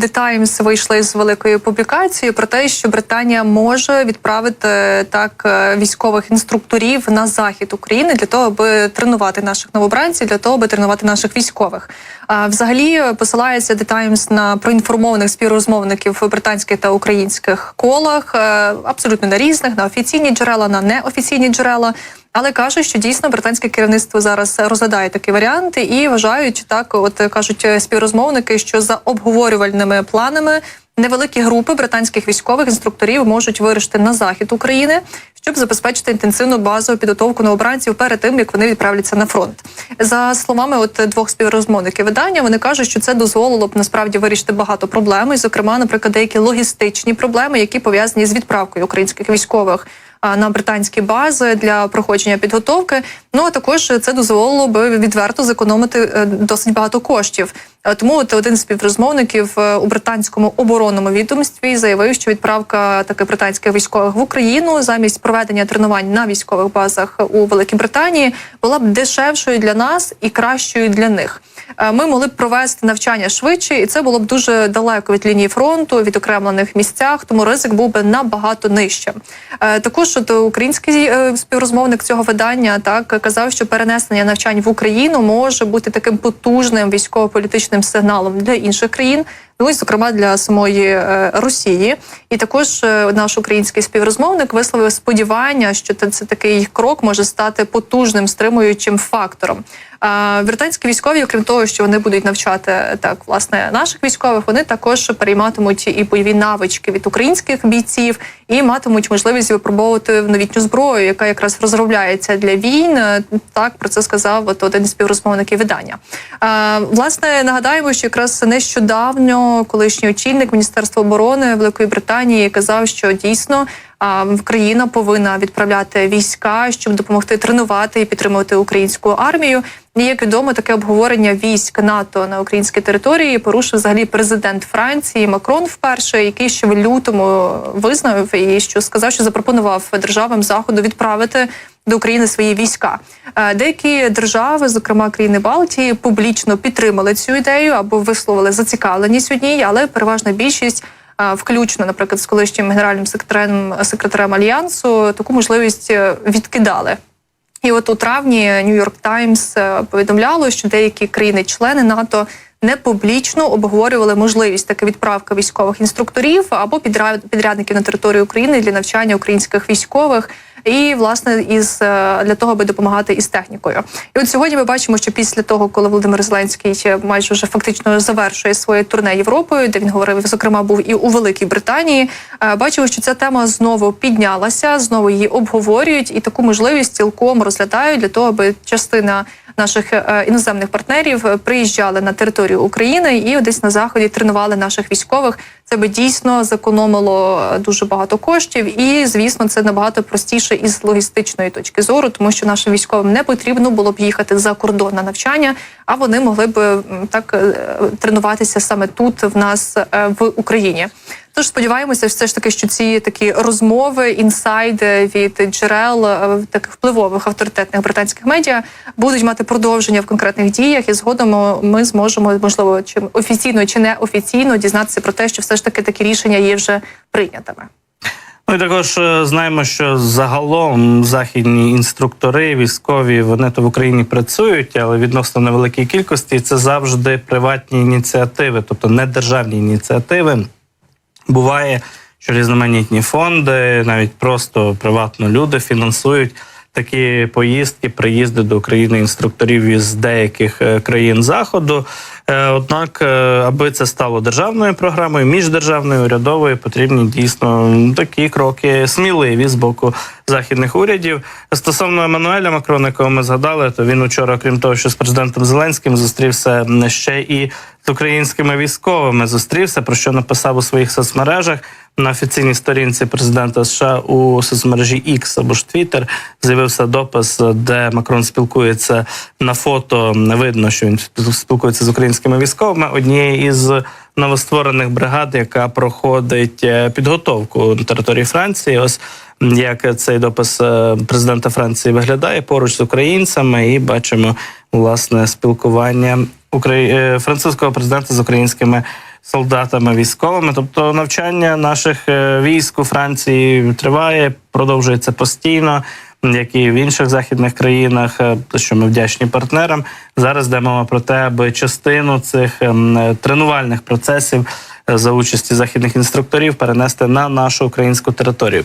The Times вийшли з великою публікацією про те, що Британія може відправити так е, військових інструкторів на захід України для того, аби тренувати наших новобранців, для того, аби тренувати наших військових. А взагалі посилається The Times на проінформованих співрозмовників в британських та українських колах, е, абсолютно на різних, на офіційні джерела, на неофіційні джерела. Але кажуть, що дійсно британське керівництво зараз розглядає такі варіанти і вважають так, от кажуть співрозмовники, що за обговорювальними планами невеликі групи британських військових інструкторів можуть вирушити на захід України, щоб забезпечити інтенсивну базову підготовку новобранців перед тим, як вони відправляться на фронт. За словами от двох співрозмовників видання, вони кажуть, що це дозволило б насправді вирішити багато проблем, і, зокрема, наприклад, деякі логістичні проблеми, які пов'язані з відправкою українських військових на британські бази для проходження підготовки. Ну а також це дозволило би відверто зекономити е, досить багато коштів. Е, Тому от один з співрозмовників е, у британському оборонному відомстві заявив, що відправка таких британських військових в Україну замість проведення тренувань на військових базах у Великій Британії була б дешевшою для нас і кращою для них. Е, Ми могли б провести навчання швидше, і це було б дуже далеко від лінії фронту, від окремлених місцях, тому ризик був би набагато нижче. Також от український співрозмовник цього видання так казав, що перенесення навчань в Україну може бути таким потужним військово-політичним сигналом для інших країн. Ну і зокрема для самої е, Росії, і також е, наш український співрозмовник висловив сподівання, що це, такий крок може стати потужним стримуючим фактором. Британські військові, окрім того, що вони будуть навчати так власне наших військових, вони також перейматимуть і бойові навички від українських бійців, і матимуть можливість випробовувати новітню зброю, яка якраз розробляється для війн. Так про це сказав от один з співрозмовників видання. Власне нагадаємо, що якраз нещодавно колишній очільник Міністерства оборони Великої Британії казав, що дійсно. Країна повинна відправляти війська, щоб допомогти тренувати і підтримувати українську армію. І як відомо, таке обговорення військ НАТО на українській території порушив взагалі президент Франції Макрон вперше, який ще в лютому визнав і що сказав, що запропонував державам заходу відправити до України свої війська. Е, Деякі держави, зокрема країни Балтії, публічно підтримали цю ідею або висловили зацікавленість у ній, але переважна більшість. е, Включно, наприклад, з колишнім генеральним секретарем секретарем альянсу таку можливість е, відкидали. І от у травні Нью-Йорк Таймс повідомляло, що деякі країни-члени НАТО не публічно обговорювали можливість таки відправки військових інструкторів або підрядників на територію України для навчання українських військових. І власне із е, для того, аби допомагати із технікою, і от сьогодні ми бачимо, що після того, коли Володимир Зеленський майже вже фактично завершує своє турне Європою, де він говорив, зокрема, був і у Великій Британії. е, Бачимо, що ця тема знову піднялася, знову її обговорюють, і таку можливість цілком розглядають для того, аби частина наших е, іноземних партнерів е, приїжджали на територію України і десь на заході тренували наших військових. Це би дійсно зекономило е, дуже багато коштів, і звісно, це набагато простіше із логістичної точки зору, тому що нашим військовим не потрібно було б їхати за кордон на навчання, а вони могли б так тренуватися саме тут, в нас в Україні. Тож сподіваємося, все ж таки, що ці такі розмови, інсайди від джерел е, таких впливових авторитетних британських медіа будуть мати продовження в конкретних діях, і згодом е, ми зможемо, можливо, чи офіційно чи не офіційно дізнатися про те, що все ж таки такі рішення є вже прийнятими. Ну і також е, знаємо, що загалом західні інструктори, військові, вони то в Україні працюють, але відносно невеликій кількості це завжди приватні ініціативи, тобто не державні ініціативи. Буває, що різноманітні фонди, навіть просто приватно люди фінансують такі поїздки, приїзди до України інструкторів із деяких е, країн заходу. Е, Однак, е, аби це стало державною програмою, міждержавною урядовою, потрібні дійсно такі кроки сміливі з боку західних урядів. Стосовно Еммануеля Макрона, якого ми згадали, то він учора, крім того, що з президентом Зеленським зустрівся ще і з українськими військовими. Зустрівся про що написав у своїх соцмережах на офіційній сторінці президента США у соцмережі X або ж Twitter з'явився допис, де Макрон спілкується на фото. Не Видно, що він спілкується з українськими військовими. Однієї із новостворених бригад, яка проходить е, підготовку на території Франції. Ось як цей допис е, президента Франції виглядає поруч з українцями, і бачимо власне спілкування е, французького президента з українськими солдатами військовими. Тобто навчання наших е, військ у Франції триває, продовжується постійно. Як і в інших західних країнах, е, що ми вдячні партнерам. Зараз йде мова про те, аби частину цих ем, е, тренувальних процесів за участі західних інструкторів перенести на нашу українську територію.